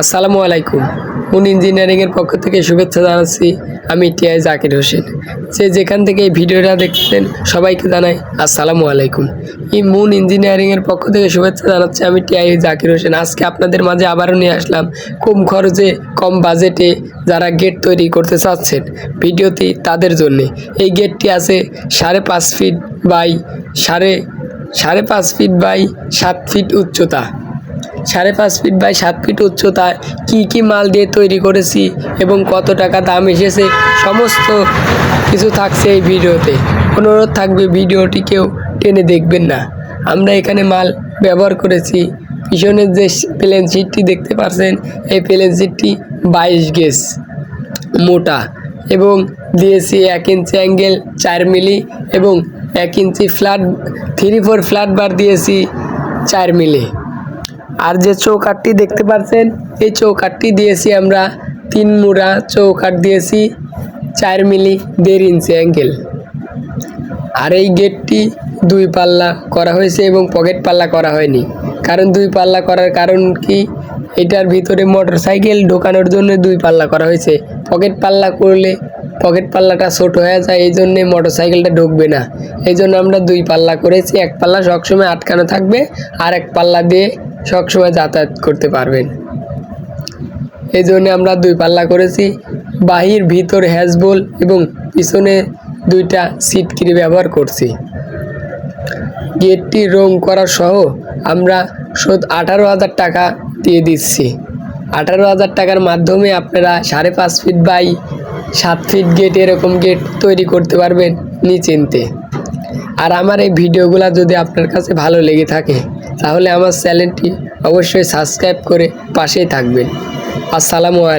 আসসালামু আলাইকুম। মুন ইঞ্জিনিয়ারিংয়ের পক্ষ থেকে শুভেচ্ছা জানাচ্ছি আমি টিআই জাকির হোসেন। যে যেখান থেকে এই ভিডিওটা দেখছেন, সবাইকে জানাই আসসালামু আলাইকুম। এই মুন ইঞ্জিনিয়ারিংয়ের পক্ষ থেকে শুভেচ্ছা জানাচ্ছি আমি টিআই জাকির হোসেন। আজকে আপনাদের মাঝে আবারও নিয়ে আসলাম কম খরচে, কম বাজেটে যারা গেট তৈরি করতে চাচ্ছেন ভিডিওটি তাদের জন্যে। এই গেটটি আছে সাড়ে পাঁচ ফিট বাই সাড়ে সাড়ে পাঁচ ফিট বাই সাত ফিট উচ্চতা। সাড়ে পাঁচ ফিট বাই সাত ফিট উচ্চতায় কি কি মাল দিয়ে তৈরি করেছি এবং কত টাকা দাম এসেছে, সমস্ত কিছু থাকছে এই ভিডিওতে। অনুরোধ থাকবে ভিডিওটি কেউ টেনে দেখবেন না। আমরা এখানে মাল ব্যবহার করেছি। পিছনের যে প্লেন শিটটি দেখতে পাচ্ছেন, এই প্লেন শিটটি বাইশ গেজ মোটা এবং দিয়েছি এক ইঞ্চি অ্যাঙ্গেল চার মিলি এবং এক inch flat three four flat bar দিয়েছি চার মিলি আর যে চৌকাঠটি দেখতে পাচ্ছেন, এই চৌকাঠটি দিয়েছি আমরা তিন মুড়া চৌকাঠ দিয়েছি চার মিলি দেড় ইঞ্চি অ্যাঙ্গেল। আর এই গেটটি দুই পাল্লা করা হয়েছে এবং পকেট পাল্লা করা হয়নি। কারণ দুই পাল্লা করার কারণ কি? এটার ভিতরে মোটর সাইকেল ঢোকানোর জন্য দুই পাল্লা করা হয়েছে। পকেট পাল্লা করলে পকেট পাল্লাটা ছোট হয়ে যায়, এই জন্যে মোটর সাইকেলটা ঢুকবে না। এই জন্য আমরা দুই পাল্লা করেছি। এক পাল্লা সবসময় আটকানো থাকবে আর এক পাল্লা দিয়ে সবসময় যাতায়াত করতে পারবেন। এই জন্য আমরা দুই পাল্লা করেছি। বাহির, ভিতর হ্যাজবল এবং পিছনে দুইটা সিটকিরি ব্যবহার করছি। গেটটি রং করা সহ আমরা শোধ আঠারো হাজার টাকা দিয়ে দিচ্ছি। আঠারো হাজার টাকার মাধ্যমে আপনারা সাড়ে পাঁচ ফিট বাই সাত ফিট গেট এরকম গেট তৈরি করতে পারবেন নিচিন্তে আর আমার এই ভিডিওগুলো যদি আপনার কাছে ভালো লেগে থাকে তাহলে আমার চ্যানেলটি অবশ্যই সাবস্ক্রাইব করে পাশেই থাকবেন। আসসালামু আলাইকুম।